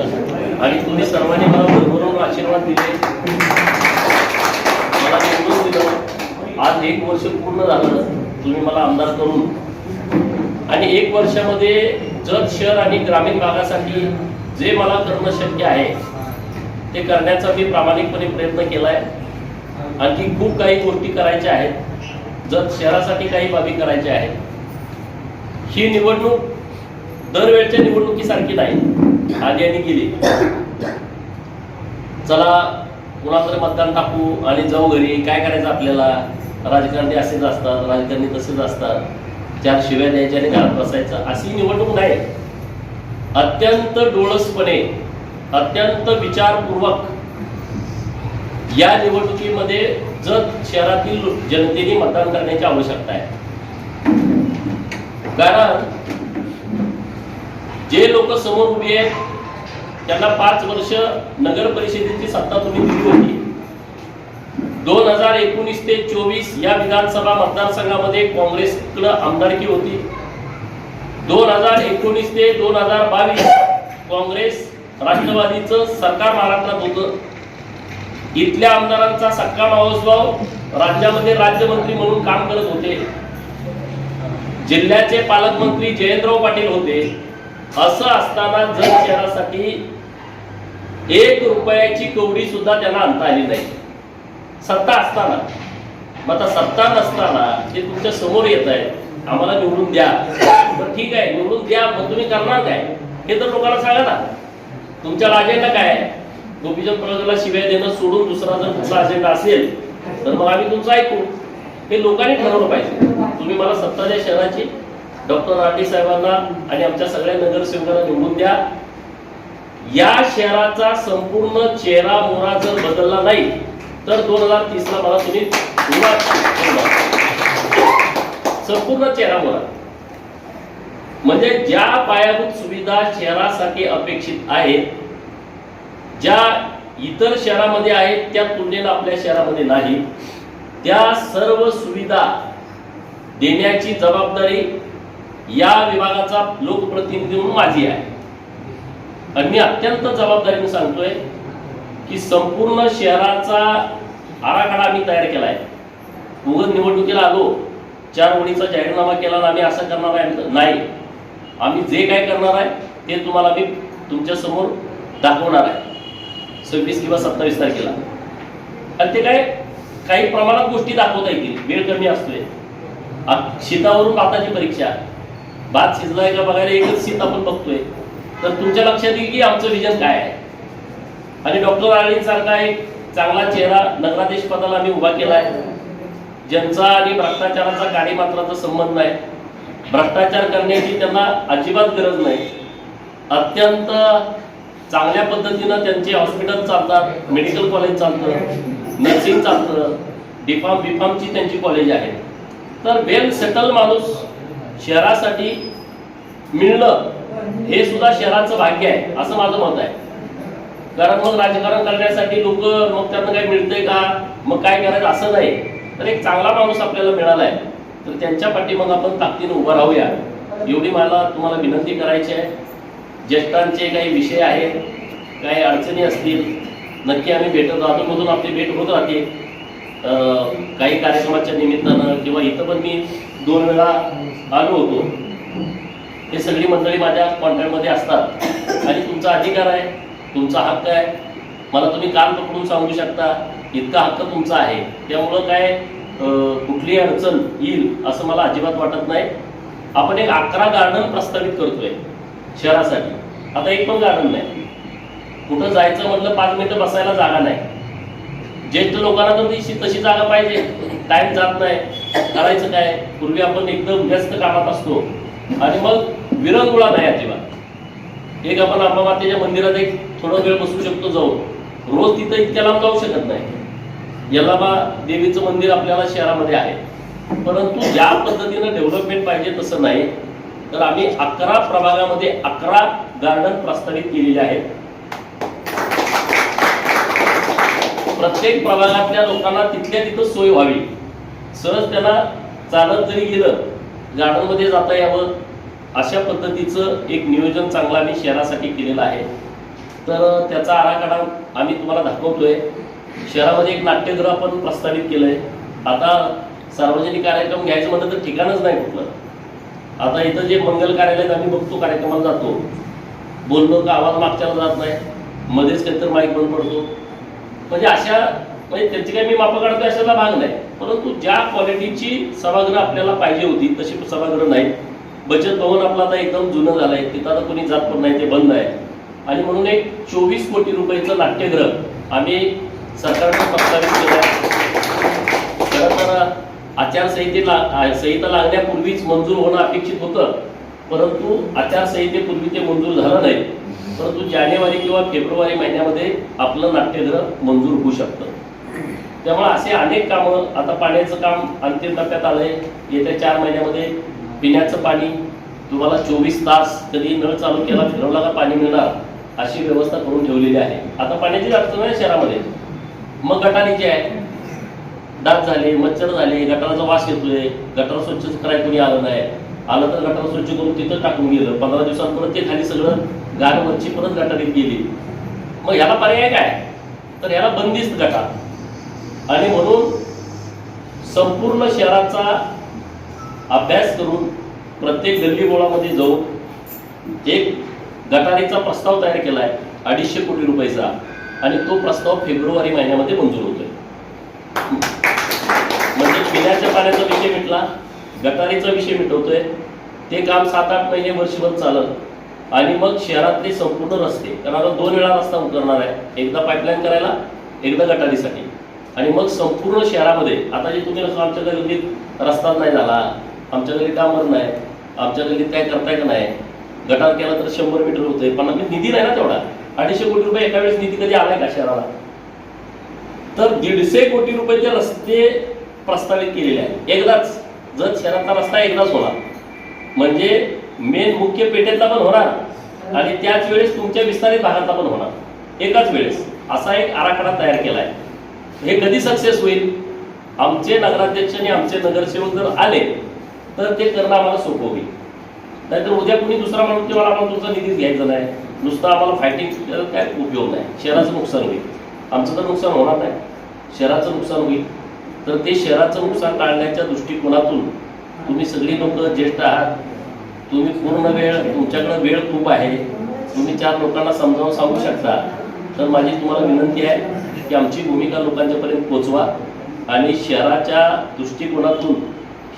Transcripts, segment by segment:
आणि तुम्ही सर्वांनी मला भरभरून आशीर्वाद दिले. मला निवडून दिलं आज एक वर्ष पूर्ण झालं तुम्ही मला आमदार करून. आणि एक वर्षामध्ये जत शहर आणि ग्रामीण भागासाठी जे मला करणं शक्य आहे ते करण्याचा मी प्रामाणिकपणे प्रयत्न केला आहे आणखी खूप काही गोष्टी करायच्या आहेत. जत शहरासाठी काही बाबी करायच्या आहेत. ही निवडणूक दरवेळच्या निवडणुकीसारखी नाही आधी आणि गेली. चला कुणाकडे मतदान टाकू आणि जाऊ घरी काय करायचं आपल्याला? राजकारणी असेच असतात राजकारणी तसेच असतात. चार शिव्या द्यायच्या आणि घरात बसायचं. अशी निवडणूक नाही. अत्यंत डोळसपणे अत्यंत विचारपूर्वक या निवडणुकीमध्ये जत शहरातील जनतेने मतदान करण्याची आवश्यकता आहे. कारण जे लोक समोर उभे आहेत त्यांना पाच वर्ष नगर परिषदेची सत्ता तुम्ही दिली होती. दोन हजार एकोणीस ते चोवीस या विधानसभा मतदारसंघामध्ये काँग्रेसकडे आमदारकी होती. दोन हजार एकोणीस ते दोन हजार बावीस काँग्रेस राष्ट्रवादीचं सरकार महाराष्ट्रात होतं. इथल्या आमदारांचा सक्का मावसभाव राज्यामध्ये राज्यमंत्री म्हणून काम करत होते. जिल्ह्याचे पालकमंत्री जयंतराव पाटील होते. असं असताना जत शहरासाठी एक रुपयाची कवडी सुद्धा त्यांना आणता आली नाही. सत्ता असताना. मग आता सत्ता नसताना जे तुमच्यासमोर येत आहे. आम्हाला निवडून द्या. तर ठीक आहे निवडून द्या मग तुम्ही करणार काय? हे तर लोकांना सांगा ना. तुमच्या अजेंडा काय? गोपीचंद प्रजाला शिव्या देणं सोडून दुसरा जर कुठला अजेंडा असेल तर मग आम्ही तुमचं ऐकू. हे लोकांनी ठरवलं पाहिजे. तुम्ही मला सत्ताच्या शहराची. डॉक्टर राठी साहेबांना आणि आमच्या सगळ्या नगरसेवकांना निवडून द्या. या शहराचा संपूर्ण चेहरा मोहरा जर बदलला नाही तर दोन हजार तीस ला मला तुम्ही संपूर्ण चेहरा मोहरा. म्हणजे ज्या पायाभूत सुविधा शहरासाठी अपेक्षित आहेत ज्या इतर शहरामध्ये आहेत त्या तुलनेनं आपल्या शहरामध्ये नाही. त्या सर्व सुविधा देण्याची जबाबदारी या विभागाचा लोकप्रतिनिधी म्हणून माझी आहे. आणि मी अत्यंत जबाबदारीने सांगतोय की संपूर्ण शहराचा आराखडा आम्ही तयार केला आहे उगत निवडणुकीला आलो चार ओळीचा जाहीरनामा केला ना आम्ही असं करणार आहे नाही. आम्ही जे काय करणार आहे ते तुम्हाला मी तुमच्यासमोर दाखवणार आहे. सव्वीस किंवा सत्तावीस तारखेला. आणि ते काय काही प्रमाणात गोष्टी दाखवता येतील. वेळ कमी असतोय. आ- भाताची परीक्षा. भात शिजलाय का बघायला एकच सीत आपण बघतोय. तर तुमच्या लक्षात येईल की आमचं विजन काय आहे? आणि डॉक्टर आळींसारखा एक चांगला चेहरा नगराधीश पदाला आम्ही उभा केला आहे. ज्यांचा आणि भ्रष्टाचाराचा गाडी मात्राचा संबंध आहे भ्रष्टाचार करण्याची त्यांना अजिबात गरज नाही. अत्यंत चांगल्या पद्धतीनं त्यांचे हॉस्पिटल चालतात मेडिकल कॉलेज चालतं नर्सिंग चालतं डिफाम बीफामची त्यांची कॉलेज आहे. तर वेल सेटल माणूस शहरासाठी मिळणं हे सुद्धा शहराचं भाग्य आहे असं माझं मत आहे. कारण मग राजकारण करण्यासाठी लोक मग त्यांना काही मिळतंय का? मग काय करायचं असं नाही. तर एक चांगला माणूस आपल्याला मिळाला आहे. तर त्यांच्या पाठीमाग आपण ताकदीनं उभं राहूया. एवढी मला तुम्हाला विनंती करायची आहे. ज्येष्ठांचे काही विषय आहेत काही अडचणी असतील नक्की आम्ही भेटत राहतो. मधून आपली भेट होत राहते. काही कार्यक्रमाच्या निमित्तानं किंवा इथं पण मी दोन वेळा आलो होतो. हे सगळी मंडळी माझ्या कॉन्टॅक्टमध्ये असतात. आणि तुमचा अधिकार आहे तुमचा हक्क आहे. मला तुम्ही कान पकडून सांगू शकता इतका हक्क तुमचा आहे. त्यामुळं काय कुठली कुठलीही अडचण येईल असं मला अजिबात वाटत नाही. आपण एक अकरा गार्डन प्रस्तावित करतोय शहरासाठी. आता एक पण गार्डन नाही. कुठं जायचं म्हटलं पाच मिनिटं बसायला जागा नाही. ज्येष्ठ लोकांना तर तशी जागा पाहिजे. टाईम जात नाही. करायचं काय? पूर्वी आपण एकदम व्यस्त कामात असतो. आणि मग विरंगुळा नाही अजिबात. एक आपण अंबामातेच्या मंदिरात एक थोडा वेळ बसू शकतो जाऊन. रोज तिथं इतक्या लांब जाऊ शकत नाही. यलाबा देवीचं मंदिर आपल्याला शहरामध्ये आहे. परंतु ज्या पद्धतीनं डेव्हलपमेंट पाहिजे तसं नाही. तर आम्ही अकरा प्रभागामध्ये अकरा गार्डन प्रस्तावित केलेले आहेत. प्रत्येक प्रभागातल्या लोकांना तिथल्या तिथं सोय व्हावी. सहज त्यांना चालत जरी गेलं गार्डनमध्ये जाता यावं. अशा पद्धतीचं एक नियोजन चांगलं आम्ही शहरासाठी केलेलं आहे. तर त्याचा आराखडा आम्ही तुम्हाला दाखवतोय. शहरामध्ये एक नाट्यगृह आपण प्रस्तावित केलंय. आता सार्वजनिक कार्यक्रम घ्यायचं म्हणलं तर ठिकाणच नाही कुठलं. आता इथं जे मंगल कार्यालयात आम्ही बघतो कार्यक्रमाला जातो. बोललो का आवाज मागच्याला जात नाही. मध्येच काहीतरी माईक बंद पडतो. म्हणजे अशा म्हणजे त्यांची काही मी मापं काढतो अशाला भाग नाही. परंतु ज्या क्वालिटीची सभागृह आपल्याला पाहिजे होती तशी सभागृह नाही. बचत भवन आपलं आता एकदम जुनं झालंय. तिथं आता कोणी जात पण नाही ते बंद आहे. आणि म्हणून एक चोवीस कोटी रुपयाचं नाट्यगृह आम्ही सरकारनं प्रस्तावित केलं खरं तर आचारसंहितेला संहिता लागण्यापूर्वीच मंजूर होणं अपेक्षित होतं. परंतु आचारसंहितेपूर्वी ते मंजूर झालं नाही. परंतु जानेवारी किंवा फेब्रुवारी महिन्यामध्ये आपलं नाट्यगृह मंजूर होऊ शकतं. त्यामुळे असे अनेक कामं आता पाण्याचं काम अंतिम टप्प्यात आलंय. येत्या चार महिन्यामध्ये पिण्याचं पाणी तुम्हाला चोवीस तास कधी नळ चालू केला फिरवला का पाणी मिळणार अशी व्यवस्था करून ठेवलेली आहे. आता पाण्याची अडचण आहे शहरामध्ये. मग गटारीचे आहे डाग झाले मच्छर झाले गटाराचा वास येतोय गटार स्वच्छ करायला कोणी आलं नाही. आलं तर गटार स्वच्छ करून तिथं टाकून गेलं. पंधरा दिवसात परत ते खाली सगळं गारवरची परत गटारीत गेली. मग ह्याला पर्याय काय? तर ह्याला बंदिस्त गटार. आणि म्हणून संपूर्ण शहराचा अभ्यास करून प्रत्येक गल्ली बोळामध्ये जाऊन एक गटारीचा प्रस्ताव तयार केला आहे अडीचशे कोटी रुपयाचा. आणि तो प्रस्ताव फेब्रुवारी महिन्यामध्ये मंजूर होतोय. म्हणजे पिण्याच्या पाण्याचा विषय मिटला गटारीचा विषय मिटवतोय. ते काम सात आठ महिने वर्षभर चालत. आणि मग शहरातले संपूर्ण रस्ते कारण आता दोन वेळा रस्ता उतरणार आहे. एकदा पाईपलाईन करायला एकदा गटारीसाठी. आणि मग संपूर्ण शहरामध्ये आता जे तुम्ही आमच्या गल्लीत रस्ताच नाही झाला आमच्या गल्लीत डांबर नाही आमच्या गल्लीत काय करताय का नाही? गटार केला तर शंभर मीटर होतंय पण आम्ही निधी नाही ना तेवढा. अडीचशे कोटी रुपये एका वेळेस निधी कधी आलाय का शहराला? तर दीडशे कोटी रुपयाचे रस्ते प्रस्तावित केलेले आहेत. एकदाच जर शहरातला रस्ता एकदाच होणार म्हणजे मेन मुख्य पेठेतला पण होणार आणि त्याच वेळेस तुमच्या विस्तारित भागातला पण होणार. एकाच वेळेस असा एक आराखडा तयार केला आहे हे कधी सक्सेस होईल? आमचे नगराध्यक्ष आणि आमचे नगरसेवक जर आले तर ते करणं आम्हाला सोपं होईल. नाहीतर उद्या कुणी दुसरा माणूस मला आम्हाला तुमचा निधीच घ्यायचा नाही. नुसतं आम्हाला फायटिंग काय उपयोग नाही. शहराचं नुकसान होईल. आमचं तर नुकसान होणार नाही. शहराचं नुकसान होईल. तर ते शहराचं नुकसान टाळण्याच्या दृष्टिकोनातून तुम्ही सगळी लोक ज्येष्ठ आहात. तुम्ही पूर्ण वेळ तुमच्याकडे वेळ खूप आहे. तुम्ही चार लोकांना समजावून सांगू शकता. तर माझी तुम्हाला विनंती आहे की आमची भूमिका लोकांच्यापर्यंत पोचवा आणि शहराच्या दृष्टिकोनातून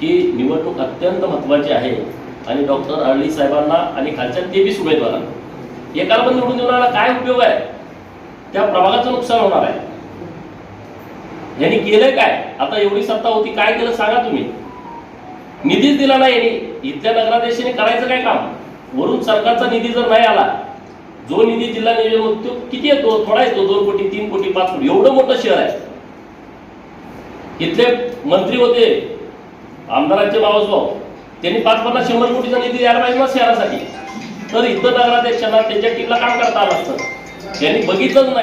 ही निवडणूक अत्यंत महत्त्वाची आहे. आणि डॉक्टर अरळी साहेबांना आणि खालच्या तेवीस उमेदवारांना एकाला पण निवडून देणारा काय उपयोग आहे? त्या प्रभागाचं नुकसान होणार आहे. यांनी केलंय काय? आता एवढी सत्ता होती काय केलं सांगा तुम्ही. निधीच दिला नाही यांनी. इथल्या नगराध्यक्षांनी करायचं काय काम? वरून सरकारचा निधी जर नाही आला जो निधी जिल्हा नियोजन तो किती येतो? थोडा येतो. दोन कोटी तीन कोटी पाच कोटी. एवढं मोठं शहर आहे. इथले मंत्री होते आमदारांचे मावसभाऊ त्यांनी पाच पन्नास शंभर कोटीचा निधी द्यायला पाहिजे ना शहरासाठी. तर इतर नगराध्यक्षांना त्यांच्या टीमला काम करता आलं असतं. त्यांनी बघितलंच नाही.